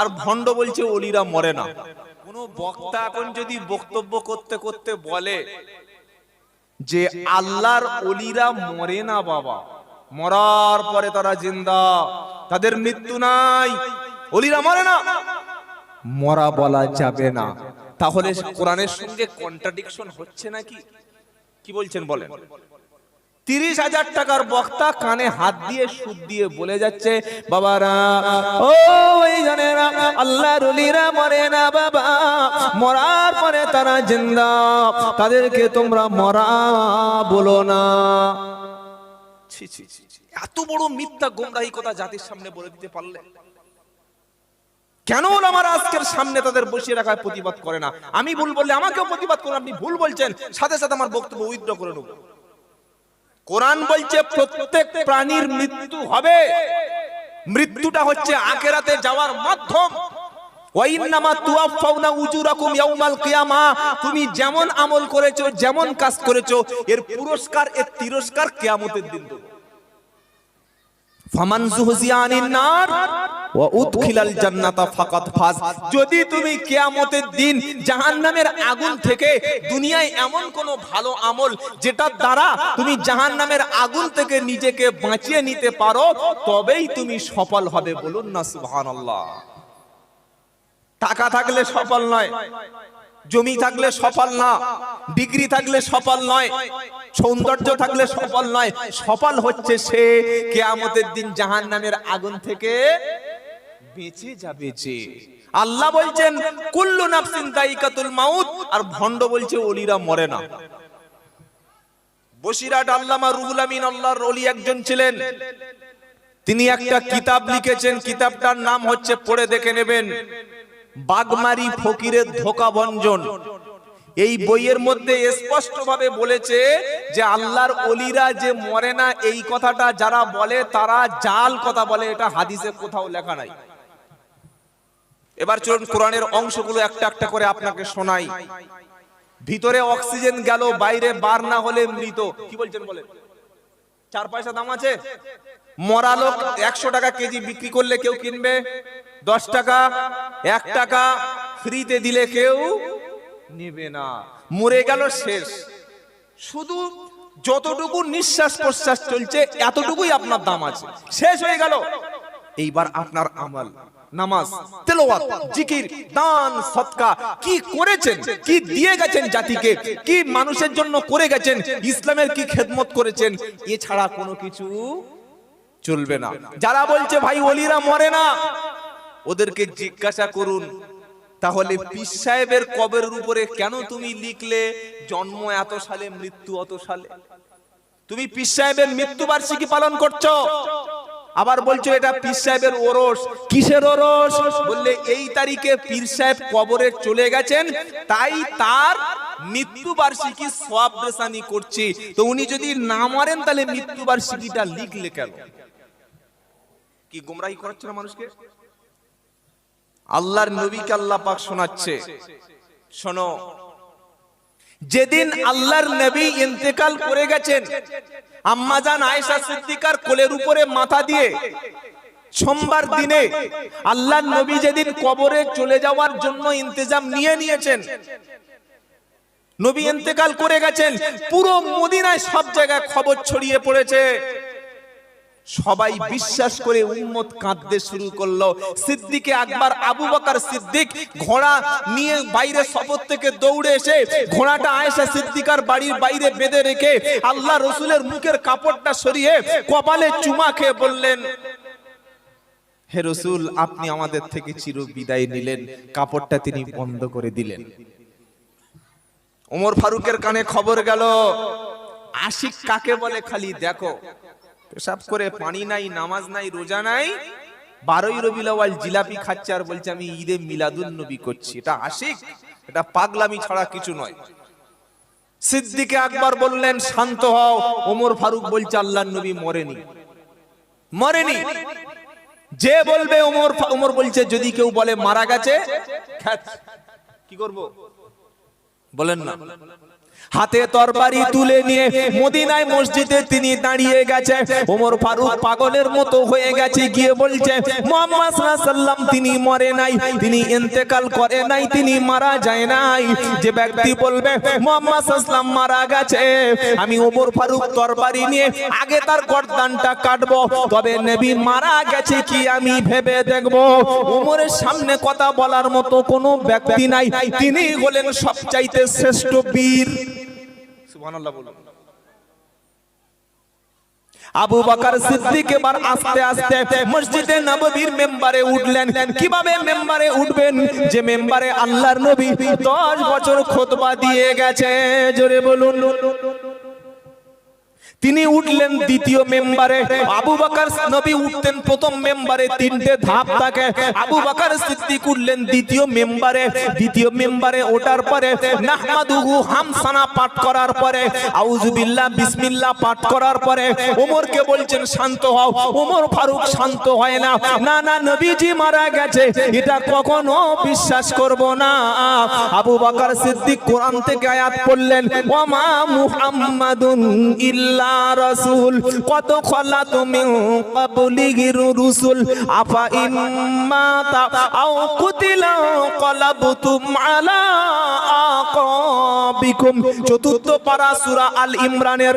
আর ভণ্ড বলছে অলিরা মরে না। কোন বক্তা এখন যদি বক্তব্য করতে করতে বলে যে আল্লাহর অলিরা মরে না বাবা মরার পরে তারা জিন্দা তাদের মৃত্যু নাই অলিরা মরে না। মরা বলা যাবে না। তাহলে কোরআনের সঙ্গে কন্ট্রাডিকশন হচ্ছে নাকি? কি বলছেন বলেন। তিরিশ হাজার টাকার বক্তা কানে হাত দিয়ে সুদ দিয়ে বলে যাচ্ছে, বাবারা আল্লাহ রলিরা মরে না বাবা, মরার পরে তারা জিন্দা, তাদেরকে তোমরা মরা বলো না। এত বড় মিথ্যা গোমরাহি কথা জাতির সামনে বলে দিতে পারলে? কেন আমার আজকের সামনে তাদের বসিয়ে রাখার প্রতিবাদ করে না? আমি ভুল বললে আমাকেও প্রতিবাদ করুন, আপনি ভুল বলছেন, সাথে সাথে আমার বক্তব্য উইথড্র করে নেব। কোরআন বলছে প্রত্যেক প্রাণীর মৃত্যু হবে। মৃত্যুটা হচ্ছে আখেরাতে যাওয়ার মাধ্যম। তুমি যেমন আমল করেছ, যেমন কাজ করেছ, এর পুরস্কার, এর তিরস্কার কেয়ামতের দিন দেবো। ফামান জুহজিয়া আনিন নার। ওয়া উদখিলাল জান্নাতা ফাকাত ফাজ। যদি তুমি কিয়ামতের দিন জাহান্নামের আগুন থেকে দুনিয়ায় এমন কোন ভালো আমল যেটার দ্বারা তুমি জাহান্নামের আগুন থেকে নিজেকে বাঁচিয়ে নিতে পারো তবেই তুমি সফল হবে বলুন না সুবহানাল্লাহ। টাকা থাকলে সফল নয় জমি থাকলে সফল না ডিগ্রি থাকলে সফল নয় সৌন্দর্য থাকলে সফল নয় সফল হচ্ছে সে কেয়ামতের দিন জাহান নামের আগুন থেকে বেঁচে যাবে যে। আল্লাহ বলছেন, কুল্লু নাফসিন দাইকাতুল মাউত। আর ভণ্ড বলছে ওলিরা মরে না। বসিরাট আল্লামা রুহুল আমিন, আল্লাহর ওলি একজন ছিলেন। তিনি একটা কিতাব লিখেছেন। কিতাবটার নাম হচ্ছে, পড়ে দেখে নেবেন, বাগমারি ফকিরের ধোকা ভঞ্জন। এই বইয়ের মধ্যে স্পষ্টভাবে বলেছে যে, আল্লাহর অলিরা যে মরে না, এই কথাটা যারা বলে, তারা জাল কথা বলে। এটা হাদিসে কোথাও লেখা নাই। এবার চলুন কোরআনের অংশগুলো একটা একটা করে আপনাকে শোনাই। ভিতরে অক্সিজেন গেল, বাইরে বার না হলে মৃত। কি বলছেন বলেন? চার পয়সা দাম আছে? মরা লোক একশো টাকা কেজি বিক্রি করলে কেউ কিনবে? দশ টাকা, এক টাকা, ফ্রিতে দিলে কেউ নেবে না। মরে গেল শেষ। শুধু যতটুকু নিঃশ্বাস প্রশ্বাস চলছে, এতটুকুই আপনার দাম আছে। শেষ হয়ে গেল। এইবার আপনার আমল। নামাজ, তেলাওয়াত, জিকির, দান, সৎকা। কি করেছেন? কি দিয়ে গেছেন জাতিকে? কি মানুষের জন্য করে গেছেন? ইসলামের কি খেদমত করেছেন? এছাড়া কোনো কিছু চলবে না। যারা বলছে, ভাই, ওলিরা মরে না। ওদেরকে জিজ্ঞাসা করুন, তাহলে পীর সাহেবের কবরের উপরে কেন তুমি লিখলে জন্ম এত সালে, মৃত্যু অত সালে? তুমি পীর সাহেবের মৃত্যু বার্ষিকী পালন করছ। আবার বলছো এটা পীর সাহেবের ওরস। কিসের ওরস? বললে এই তারিখে পীর সাহেব কবরে চলে গেছেন তাই তার মৃত্যুবার্ষিকী সব রেসানি করছি। তো উনি যদি না মারেন তাহলে মৃত্যুবার্ষিকীটা লিখলে কেন? কি গোমরাহি করাচ্ছে না মানুষকে? আল্লাহর নবীকে আল্লাহ পাক শোনাচ্ছে। শোনো যেদিন আল্লাহর নবী ইন্তেকাল করে গেছেন আম্মাজান আয়েশা সিদ্দিকার কোলের উপরে মাথা দিয়ে সোমবার দিনে আল্লাহর নবী যেদিন কবরে চলে যাওয়ার জন্য ইন্তজাম নিয়ে নিয়েছেন, নবী ইন্তেকাল করে গেছেন, পুরো মদিনায় সব জায়গায় খবর ছড়িয়ে পড়েছে। সবাই বিশ্বাস করে উম্মত কাঁদতে শুরু করল। সিদ্দিকে আকবর, আবু বকর সিদ্দিক ঘোড়া নিয়ে বাইরে সফর থেকে দৌড়ে এসে ঘোড়াটা আয়েশা সিদ্দিকার বাড়ির বাইরে বেঁধে রেখে আল্লাহ রসুলের মুখের কাপড়টা সরিয়ে কপালে চুমা খেয়ে বললেন, হে রসুল, আপনি আমাদের থেকে চির বিদায় নিলেন। কাপড়টা তিনি বন্ধ করে দিলেন। ওমর ফারুকের কানে খবর গেল, আশিক কাকে বলে খালি দেখো। পেশাব করে পানি নাই, নামাজ নাই, রোজা নাই। বারোই রবি জিলাপি খাচ্ছে আর বলছে, আমি ঈদে মিলাদুন নবী করছি। এটা আশিক, এটা পাগলামি ছাড়া কিছু নয়। সিদ্দিকে আকবর বললেন, শান্ত হও। ওমর ফারুক বলছে আল্লাহ নবী মরেনি। মরেনি। যে বলবে, ওমর ওমর বলছে, যদি কেউ বলে মারা গেছে। কি করব? বলেন না। হাতে তরবারি তুলে নিয়ে মদিনায় মসজিদে তিনি দাঁড়িয়ে গেছে। ওমর ফারুক পাগলের মতো হয়ে গেছে, গিয়ে বলছে, মোহাম্মদ সাল্লাম তিনি মরে নাই, তিনি ইন্তেকাল করে নাই, তিনি মারা যায় নাই। যে ব্যক্তি বলবে, মোহাম্মদ সাল্লাম মারা গেছে, আমি ওমর ফারুক তরবারি নিয়ে আগে তার গর্দানটা কাটবো, তবে নবী মারা গেছে কি আমি ভেবে দেখব? ওমরের সামনে কথা বলার মতো কোনো ব্যক্তি নাই, তিনি হলেন সবচাইতে শ্রেষ্ঠ বীর। আবু বকর সিদ্দিক এবার আস্তে আস্তে মসজিদে নববীর মেম্বারে উঠলেন। কীভাবে মেম্বারে উঠবেন? যে মেম্বারে আল্লাহর নবী 10 বছর খুতবা দিয়ে গেছে। জোরে বলুন। তিনি উঠলেন দ্বিতীয় মেম্বারে। আবু বকর নবী উঠতেন প্রথম মেম্বারে, তিনটে ধাপ থাকে। আবু বকর সিদ্দিক উঠলেন দ্বিতীয় মেম্বারে। দ্বিতীয় মেম্বারে ওঠার পরে নাহমাদুহু হামসানা পাঠ করার পরে, আউযুবিল্লাহ, বিসমিল্লাহ পাঠ করার পরে ওমরকে বলছেন, শান্ত হও। ওমর ফারুক, শান্ত হয় না। না না নবীজি মারা গেছে। এটা কখনো বিশ্বাস করব না। আবু বকর সিদ্দিক কোরআন থেকে আয়াত পড়লেন ওমা মুহাম্মাদুন ইল্লা রাসূল, কত খলাত মিন গিরু রুসুল। আফা ইম্মাতা আও কুতিলা কলাবতুম আলা আকাবিকুম। চতুর্থ পারা সুরা আল ইমরানের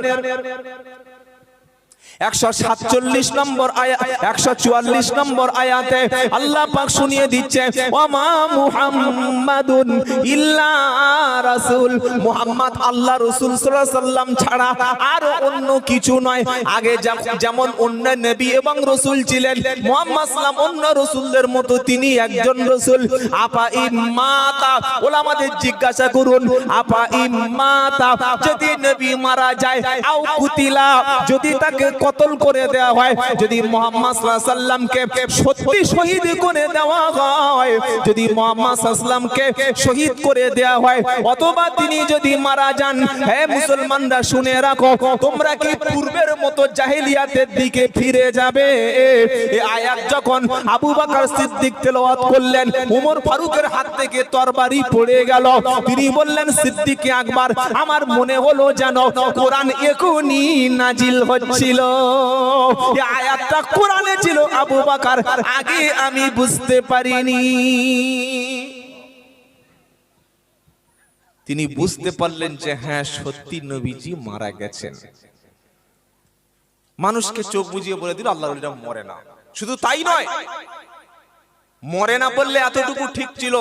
একশো সাতচল্লিশ নম্বর নম্বর আয়াতে আল্লাহ পাক শুনিয়ে দিচ্ছে মুহাম্মাদুন ইল্লা রাসূল। মুহাম্মদ আল্লাহ রাসূল সাল্লাল্লাহু ছাড়া আর অন্য কিছু নয়। আগে যেমন অন্য নবী এবং রাসূল ছিলেন, মুহাম্মদ সাল্লাম অন্য রাসূলদের মতো তিনি একজন রাসূল। আপা ইম্মাতা ওলামাদের জিজ্ঞাসা করুন, আপা ইম্মাতা যদি নবী মারা যায়, আও কুতিলা। যদি তাকে কতল করে দেওয়া হয়, যদি মোহাম্মদ সাল্লামকে সত্যি শহীদ করে দেওয়া হয়, যদি মোহাম্মদ সাল্লামকে শহীদ করে দেওয়া হয়, অথবা তিনি যদি মারা যান, হে মুসলমানরা শুনে রাখো, তোমরা কি পূর্বের মতো জাহেলিয়াতের দিকে ফিরে যাবে? এই আয়াত যখন আবু বকর সিদ্দিক তেলাওয়াত করলেন ওমর ফারুকের হাত থেকে তরবারি পড়ে গেল। তিনি বললেন, সিদ্দিক আকবর, আমার মনে হলো যেন কোরআন এখনই নাজিল হচ্ছিল। আয়াতটা কোরআনে ছিল, আবু বকর। আগে আমি বুঝতে পারিনি। তিনি বুঝতে পারলেন যে হ্যাঁ সত্যি নবীজি মারা গেছেন। মানুষকে চোখ বুঝিয়ে বলে দিল আল্লাহ মরে না। শুধু তাই নয়, মরে না বললে এতটুকু ঠিক ছিল।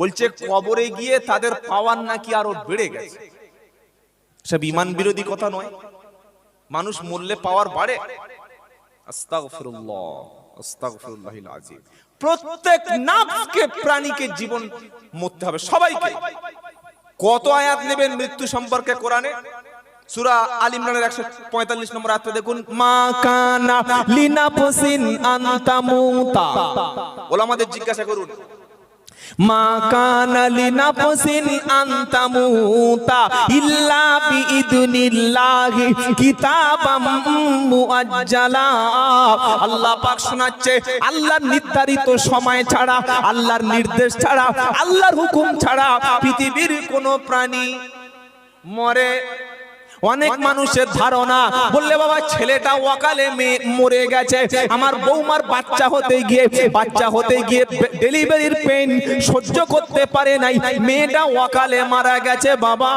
বলছে, কবরে গিয়ে তাদের পাওয়ার নাকি আরও বেড়ে গেছে। সব ইমান বিরোধী কথা নয়। মানুষ মূল্যে পাওয়ার বাড়ে। প্রত্যেক নাফসকে প্রাণীকে জীবন মরতে হবে। সবাইকে। কত আয়াত নেবেন মৃত্যু সম্পর্কে কোরআনে? সূরা আল ইমরানের 145 নম্বর দেখুন। মা কানা লিনাফসিন আনতামুতা। ওলামাদের জিজ্ঞাসা করুন মা কানা লিনাফসিন আনতামুতা ইল্লা বিইদনিল্লাহি কিতাবাম মুআজ্জালা। আল্লাহ পাক শোনাচ্ছে, আল্লাহর নির্ধারিত সময় ছাড়া, আল্লাহর নির্দেশ ছাড়া, আল্লাহর হুকুম ছাড়া পৃথিবীর কোনো প্রাণী মরে অনেক মানুষের ধারণা বললে বাবা ছেলেটা ওয়াকালে মরে গেছে। আমার বৌমার বাচ্চা হতে গিয়ে বাচ্চা হতে গিয়ে ডেলিভারির পেন সহ্য করতে পারে নাই। মেয়েটা ওয়াকালে মারা গেছে বাবা।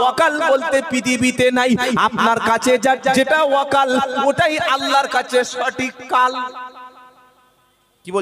ওয়াকাল বলতে পৃথিবীতে নাই। আপনার কাছে যা- যেটা ওয়াকাল ওটাই আল্লাহর কাছে সঠিক কাল। কি বলছে?